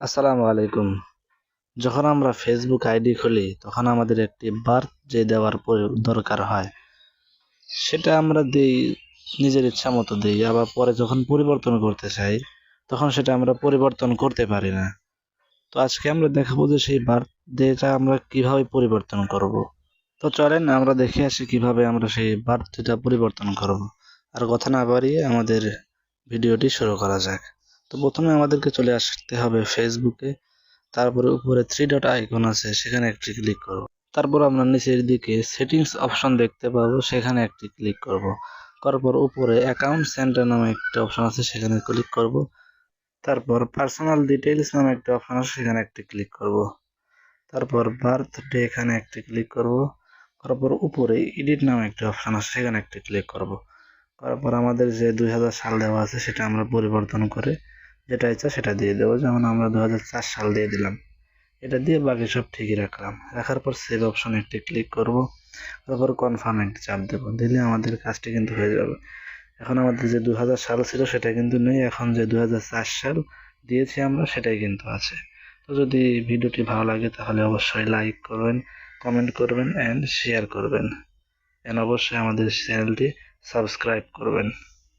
আসসালামু আলাইকুম। যখন আমরা ফেসবুক আইডি খুলি, তখন আমাদের একটি বার্থ ডে দেওয়ার দরকার হয়, সেটা আমরা দিই, নিজের ইচ্ছা মতো দিই। আবার পরে যখন পরিবর্তন করতে চাই, তখন সেটা আমরা পরিবর্তন করতে পারি না। তো আজকে আমরা দেখাবো যে সেই বার্থ ডেটা আমরা কীভাবে পরিবর্তন করব। তো চলেন আমরা দেখে আসি কীভাবে আমরা সেই বার্থ ডেটা পরিবর্তন করব। আর কথা না বাড়িয়ে আমাদের ভিডিওটি শুরু করা যাক। তো প্রথমে আমাদেরকে চলে আসতে হবে ফেসবুকে তারপরে উপরে থ্রি ডট আইকন আছে, সেখানে একটি ক্লিক করব। তারপর আমরা নিচের দিকে সেটিংস অপশন দেখতে পাবো, সেখানে একটি ক্লিক করব। করার পর উপরে অ্যাকাউন্ট সেন্টার নামে একটা অপশন আছে, সেখানে ক্লিক করব। তারপর পার্সোনাল ডিটেইলস নামে একটা অপশন আছে, সেখানে একটি ক্লিক করব। তারপর বার্থডে এখানে একটি ক্লিক করব। করার পর উপরে এডিট নামে একটা অপশন আছে, সেখানে একটি ক্লিক করব। করার পর আমাদের যে দুই হাজার সাল দেওয়া আছে, সেটা আমরা পরিবর্তন করে যেটা ইচ্ছা সেটা দিয়ে দেবো। যেমন আমরা দু হাজার চার সাল দিয়ে দিলাম। এটা দিয়ে বাকি সব ঠিকই রাখলাম। রাখার পর সেভ অপশনে একটি ক্লিক করব। তারপর কনফার্ম একটি চাপ দেবো। দিলে আমাদের কাজটি কিন্তু হয়ে যাবে। এখন আমাদের যে দু হাজার সাল ছিল সেটা কিন্তু নেই। এখন যে দুহাজার চার সাল দিয়েছি আমরা, সেটাই কিন্তু আছে। তো যদি ভিডিওটি ভালো লাগে তাহলে অবশ্যই লাইক করবেন কমেন্ট করবেন অ্যান্ড শেয়ার করবেন। অ্যান্ড অবশ্যই আমাদের চ্যানেলটি সাবস্ক্রাইব করবেন।